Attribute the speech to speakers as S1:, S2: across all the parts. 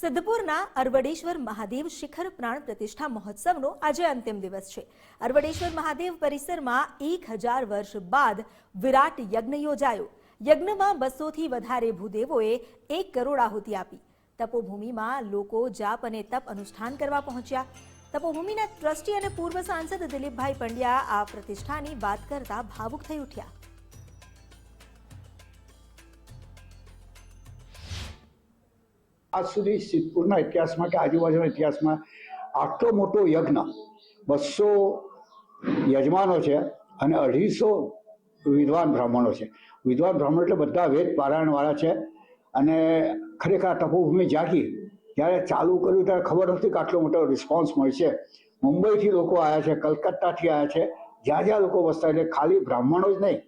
S1: સિદ્ધપુરના અરવડેશ્વર મહાદેવ શિખર પ્રાણ પ્રતિષ્ઠા મહોત્સવનો આજે અંતિમ દિવસ છે. અરવડેશ્વર મહાદેવ પરિસરમાં એક હજાર વર્ષ બાદ વિરાટ યજ્ઞ યોજાયો. યજ્ઞમાં બસોથી વધારે ભૂદેવોએ એક કરોડ આહુતિ આપી. તપોભૂમિમાં લોકો જાપ અને તપ અનુષ્ઠાન કરવા પહોંચ્યા. તપોભૂમિના ટ્રસ્ટી અને પૂર્વ સાંસદ દિલીપભાઈ પંડ્યા આ પ્રતિષ્ઠાની વાત કરતા ભાવુક થઈ ઉઠ્યા.
S2: આજ સુધી સિદ્ધપુરના ઇતિહાસમાં કે આજુબાજુના ઇતિહાસમાં આટલો મોટો યજ્ઞ બસો યજમાનો છે અને અઢીસો વિદ્વાન બ્રાહ્મણો છે. વિદ્વાન બ્રાહ્મણ એટલે બધા વેદ પારાયણવાળા છે અને ખરેખર તપોભૂમિ જાગી. જ્યારે ચાલુ કર્યું ત્યારે ખબર નથી કે આટલો મોટો રિસ્પોન્સ મળશે મુંબઈથી લોકો આવ્યા છે, કલકત્તાથી આવ્યા છે. જ્યાં જ્યાં લોકો વસતા એટલે ખાલી બ્રાહ્મણો જ નહીં.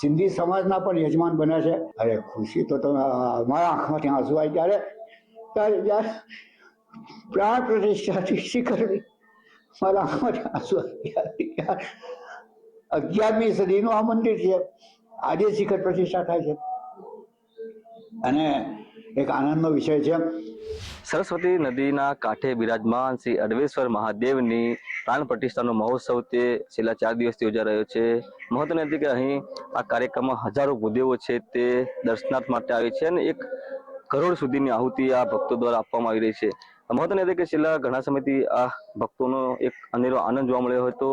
S2: સિંધી સમાજના પણ યજમાન બન્યા છે. અરે ખુશી તો તમે, મારા આંખમાંથી આંસુ આવી ત્યારે ત્યારે જ્યારે પ્રાણ પ્રતિષ્ઠાથી શીખરવી મારા આંખમાંથી અગિયારમી સદીનું આ મંદિર છે. આજે શિખર પ્રતિષ્ઠા થાય છે. અને એક આનંદનો વિષય છે.
S3: સરસ્વતી નદીના કાંઠે બિરાજમાન શ્રી અડવેશ્વર મહાદેવની પ્રાણ પ્રતિષ્ઠાનો મહોત્સવ તે છેલ્લા ચાર દિવસથી યોજાઈ રહ્યો છે. મહત્વની હતી કે અહીં આ કાર્યક્રમમાં હજારો ભૂદેવો છે તે દર્શનાર્થ માટે આવે છે અને એક કરોડ સુધીની આહુતિ આ ભક્તો દ્વારા આપવામાં આવી રહી છે. મહત્વનું હતી કે છેલ્લા ઘણા સમયથી આ ભક્તોનો એક અનેરો આનંદ જોવા મળ્યો હતો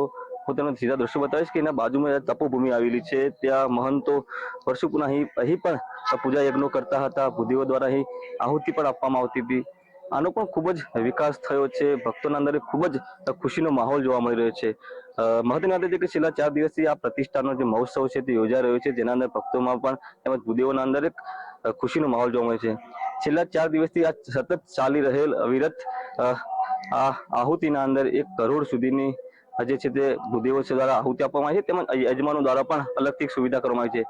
S3: હું તમને સીધા દ્રશ્યો બતાવીશ કે એના બાજુમાં તપોભૂમિ આવેલી છે, ત્યાં મહંતો વર્ષો પુના અહીં પણ પૂજા યજ્ઞો કરતા હતા. ભૂદેવો દ્વારા અહીં આહુતિ પણ આપવામાં આવતી હતી. આનો પણ ખૂબ જ વિકાસ થયો છે. ભક્તોના અંદર ખૂબ જ ખુશીનો માહોલ જોવા મળી રહ્યો છે. મહત્વની વાત છે કે છેલ્લા ચાર દિવસથી આ પ્રતિષ્ઠાનો જે મહોત્સવ છે તે યોજાઈ રહ્યો છે. જેના અંદર ભક્તોમાં પણ તેમજ ભૂદેવોના અંદર એક ખુશીનો માહોલ જોવા મળે છે. છેલ્લા ચાર દિવસથી આ સતત ચાલી રહેલ અવિરત આ આહુતિના અંદર એક કરોડ સુધીની જે છે તે ભૂદેવો દ્વારા આહુતિ આપવામાં આવી છે, તેમજ યજમાનો દ્વારા પણ અલગથી સુવિધા કરવામાં આવી છે.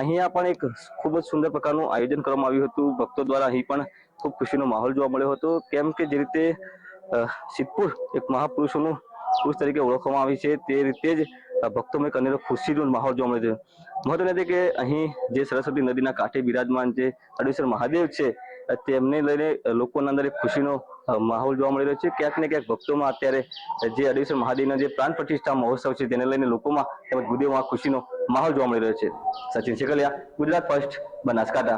S3: અહીંયા પણ એક ખૂબ જ સુંદર પ્રકારનું આયોજન કરવામાં આવ્યું હતું. ભક્તો દ્વારા અહીં પણ ખૂબ ખુશીનો માહોલ જોવા મળ્યો હતો. કેમ કે જે રીતે સિદ્ધપુર એક મહાપુરુષોનું પુરુષ તરીકે ઓળખવામાં આવી છે, તે રીતે જ અ, ભક્તોમાં એક અનેરો ખુશીનો માહોલ જોવા મળે છે. મહત્વનું છે કે અહીં જે સરસ્વતી નદીના કાંઠે બિરાજમાન જે અડેશ્વર મહાદેવ છે તેમને લઈને લોકોના અંદર ખુશીનો માહોલ જોવા મળી રહ્યો છે. ક્યાંક ને ક્યાંક ભક્તોમાં અત્યારે જે અડેશ્વર મહાદેવના જે પ્રાણ પ્રતિષ્ઠા મહોત્સવ છે તેને લઈને લોકોમાં તેમજ ગુદેવમાં ખુશીનો માહોલ જોવા મળી રહ્યો છે. સચિન શેકલિયા ગુજરાત ફર્સ્ટ બનાસકાંઠા.